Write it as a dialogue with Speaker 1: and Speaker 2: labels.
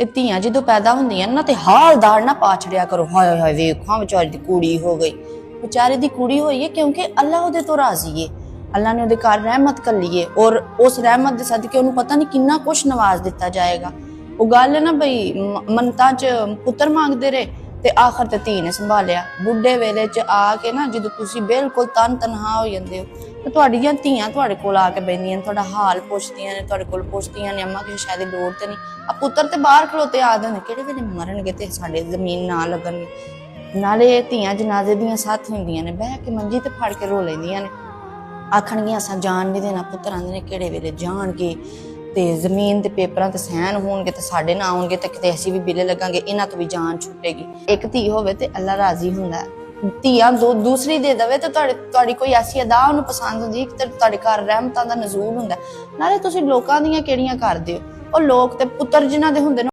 Speaker 1: ਇਹ ਧੀਆਂ ਜਦੋਂ ਪੈਦਾ ਹੁੰਦੀਆਂ ਨਾ ਤੇ ਹਾਲਦਾਰ ਨਾ ਪਾਛੜਿਆ ਕਰੋ। ਹਾਏ ਹਾਏ, ਵੇਖਾਂ ਵਿਚਾਰੀ ਦੀ ਕੁੜੀ ਹੋ ਗਈ। ਵਿਚਾਰੇ ਦੀ ਕੁੜੀ ਹੋਈ ਹੈ ਕਿਉਂਕਿ ਅੱਲਾ ਉਹਦੇ ਤੋਂ ਰਾਜ਼ੀ ਏ। ਅੱਲਾ ਨੇ ਉਹਦੇ ਘਰ ਰਹਿਮਤ ਕਰ ਲਈਏ ਔਰ ਉਸ ਰਹਿਮਤ ਦੇ ਸਦਕੇ ਉਹਨੂੰ ਪਤਾ ਨਹੀਂ ਕਿੰਨਾ ਕੁਛ ਨਵਾਜ਼ ਦਿੱਤਾ ਜਾਏਗਾ। ਉਹ ਗੱਲ ਹੈ ਨਾ ਬਈ ਮ- 'ਚ ਪੁੱਤਰ ਮੰਗਦੇ ਰਹੇ। ਤੇ ਆਖਰ ਤੇ ਧੀ ਨੇ ਸੰਭਾਲਿਆ। ਬੁੱਢੇ ਵੇਲੇ 'ਚ ਆ ਕੇ ਨਾ ਜਦੋਂ ਤੁਸੀਂ ਬਿਲਕੁਲ ਤਨ ਤਨਹਾ ਹੋ ਜਾਂਦੇ ਹੋ, ਤੇ ਤੁਹਾਡੀਆਂ ਧੀਆਂ ਤੁਹਾਡੇ ਕੋਲ ਆ ਕੇ ਬੈਠੀਆਂ ਨੇ, ਤੁਹਾਡਾ ਹਾਲ ਪੁੱਛਦੀਆਂ ਨੇ, ਤੁਹਾਡੇ ਕੋਲ ਪੁੱਛਦੀਆਂ ਨੇ, ਅੰਮਾ ਕਿ ਸ਼ਾਇਦ ਲੋੜ ਤੇ ਨਹੀਂ। ਆ ਪੁੱਤਰ ਤੇ ਬਾਹਰ ਖਲੋਤੇ ਆ ਜਾਂਦੇ ਨੇ, ਕਿਹੜੇ ਵੇਲੇ ਮਰਨਗੇ ਤੇ ਸਾਡੇ ਜ਼ਮੀਨ ਨਾ ਲੱਗਣਗੇ? ਨਾਲੇ ਧੀਆਂ ਜਨਾਜ਼ੇ ਦੀਆਂ ਸਾਥ ਹੁੰਦੀਆਂ ਨੇ, ਬਹਿ ਕੇ ਮੰਜੀ ਤੇ ਫੜ ਕੇ ਰੋ ਲੈਂਦੀਆਂ ਨੇ। ਆਖਣਗੀਆਂ, ਅਸਾਂ ਜਾਣ ਨਹੀਂ ਦੇਣਾ। ਪੁੱਤਰਾਂ ਦੇ ਨੇ, ਕਿਹੜੇ ਵੇਲੇ ਜਾਣਗੇ? ਤੇ ਜ਼ਮੀਨ ਦੇ ਪੇਪਰਾਂ ਤੇ ਸਹਿਨ ਹੋਣਗੇ ਤੇ ਸਾਡੇ ਨਾ ਆਉਣਗੇ ਤੇ ਕਿਤੇ ਅਸੀਂ ਵੀ ਬਿੱਲੇ ਲੱਗਾਂਗੇ, ਇਹਨਾਂ ਤੋਂ ਵੀ ਜਾਨ ਛੁੱਟੇਗੀ। ਇੱਕ ਧੀ ਹੋਵੇ ਤੇ ਅੱਲਾ ਰਾਜ਼ੀ ਹੁੰਦਾ ਧੀਆਂ ਦੋ, ਦੂਸਰੀ ਦੇ ਦਵੇ ਤੇ ਤੁਹਾਡੇ, ਤੁਹਾਡੀ ਕੋਈ ਐਸੀ ਅਦਾ ਉਹਨੂੰ ਪਸੰਦ ਹੁੰਦੀ ਕਿ ਤੁਹਾਡੇ ਘਰ ਰਹਿਮਤਾਂ ਦਾ ਨਜ਼ੂਲ ਹੁੰਦਾ ਨਾਲੇ ਤੁਸੀਂ ਲੋਕਾਂ ਦੀਆਂ ਕਿਹੜੀਆਂ ਕਰਦੇ ਹੋ? ਉਹ ਲੋਕ ਤੇ ਪੁੱਤਰ ਜਿਨ੍ਹਾਂ ਦੇ ਹੁੰਦੇ ਨੇ